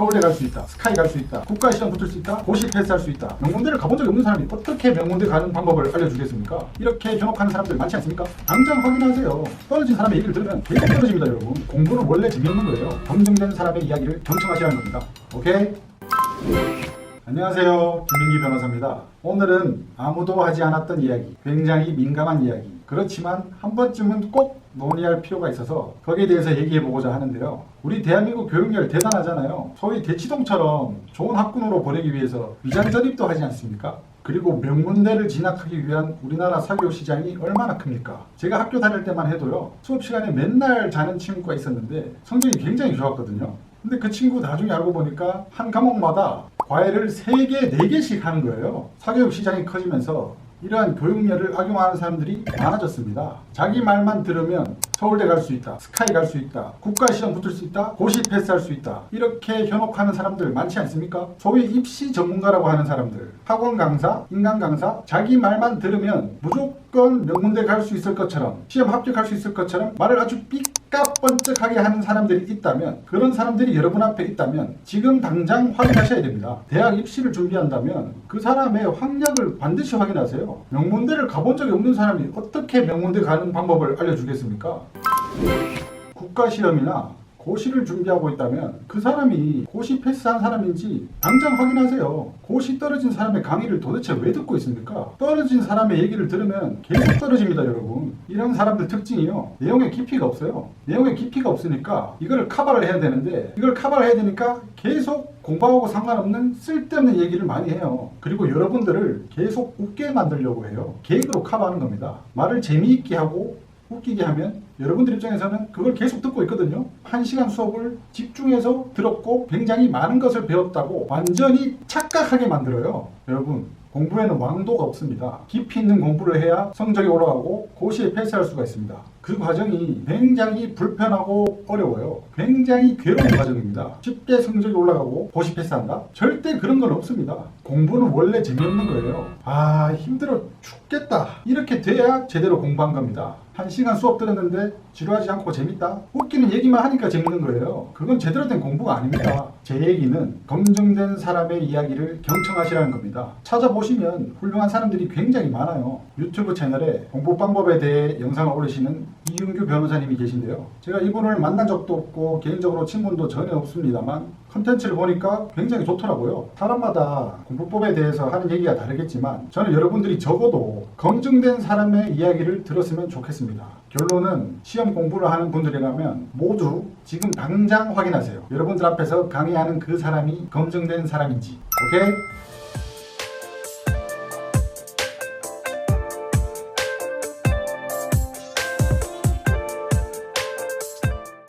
서울대 갈 수 있다, 스카이 갈 수 있다, 국가 시험 붙을 수 있다, 고시 패스할 수 있다. 명문대를 가본 적이 없는 사람이 어떻게 명문대 가는 방법을 알려주겠습니까? 이렇게 현혹하는 사람들 많지 않습니까? 당장 확인하세요. 떨어진 사람의 얘기를 들으면 계속 떨어집니다, 여러분. 공부는 원래 재미없는 거예요. 검증된 사람의 이야기를 경청하시라는 겁니다. 오케이? 안녕하세요. 김민기 변호사입니다. 오늘은 아무도 하지 않았던 이야기, 굉장히 민감한 이야기. 그렇지만 한 번쯤은 꼭 논의할 필요가 있어서 거기에 대해서 얘기해 보고자 하는데요. 우리 대한민국 교육열 대단하잖아요. 소위 대치동처럼 좋은 학군으로 보내기 위해서 위장 전입도 하지 않습니까? 그리고 명문대를 진학하기 위한 우리나라 사교육 시장이 얼마나 큽니까? 제가 학교 다닐 때만 해도요. 수업 시간에 맨날 자는 친구가 있었는데 성적이 굉장히 좋았거든요. 근데 그 친구 나중에 알고 보니까 한 과목마다 과외를 3개, 4개씩 하는 거예요. 사교육 시장이 커지면서 이러한 교육열을 악용하는 사람들이 많아졌습니다. 자기 말만 들으면 서울대 갈 수 있다, 스카이 갈 수 있다, 국가 시험 붙을 수 있다, 고시 패스할 수 있다. 이렇게 현혹하는 사람들 많지 않습니까? 소위 입시 전문가라고 하는 사람들, 학원 강사, 인간 강사, 자기 말만 들으면 무조건 명문대 갈 수 있을 것처럼, 시험 합격할 수 있을 것처럼 말을 아주 삐까 번쩍하게 하는 사람들이 있다면, 그런 사람들이 여러분 앞에 있다면 지금 당장 확인하셔야 됩니다. 대학 입시를 준비한다면 그 사람의 학력을 반드시 확인하세요. 명문대를 가본 적이 없는 사람이 어떻게 명문대 가는 방법을 알려주겠습니까? 국가 시험이나 고시를 준비하고 있다면 그 사람이 고시 패스한 사람인지 당장 확인하세요. 고시 떨어진 사람의 강의를 도대체 왜 듣고 있습니까? 떨어진 사람의 얘기를 들으면 계속 떨어집니다, 여러분. 이런 사람들 특징이요. 내용에 깊이가 없어요. 내용에 깊이가 없으니까 이걸 커버를 해야 되는데 이걸 커버를 해야 되니까 계속 공부하고 상관없는 쓸데없는 얘기를 많이 해요. 그리고 여러분들을 계속 웃게 만들려고 해요. 계획으로 커버하는 겁니다. 말을 재미있게 하고 웃기게 하면 여러분들 입장에서는 그걸 계속 듣고 있거든요. 한 시간 수업을 집중해서 들었고 굉장히 많은 것을 배웠다고 완전히 착각하게 만들어요. 여러분 공부에는 왕도가 없습니다. 깊이 있는 공부를 해야 성적이 올라가고 고시에 패스할 수가 있습니다. 그 과정이 굉장히 불편하고 어려워요. 굉장히 괴로운 과정입니다. 쉽게 성적이 올라가고 고시 패스한다? 절대 그런 건 없습니다. 공부는 원래 재미없는 거예요. 아 힘들어 죽겠다. 이렇게 돼야 제대로 공부한 겁니다. 한 시간 수업 들었는데 지루하지 않고 재밌다? 웃기는 얘기만 하니까 재밌는 거예요. 그건 제대로 된 공부가 아닙니다. 제 얘기는 검증된 사람의 이야기를 경청하시라는 겁니다. 찾아보시면 훌륭한 사람들이 굉장히 많아요. 유튜브 채널에 공부 방법에 대해 영상을 올리시는 이윤규 변호사님이 계신데요. 제가 이분을 만난 적도 없고 개인적으로 친분도 전혀 없습니다만 컨텐츠를 보니까 굉장히 좋더라고요. 사람마다 공부법에 대해서 하는 얘기가 다르겠지만 저는 여러분들이 적어도 검증된 사람의 이야기를 들었으면 좋겠습니다. 결론은 시험 공부를 하는 분들이라면 모두 지금 당장 확인하세요. 여러분들 앞에서 강의하는 그 사람이 검증된 사람인지. 오케이?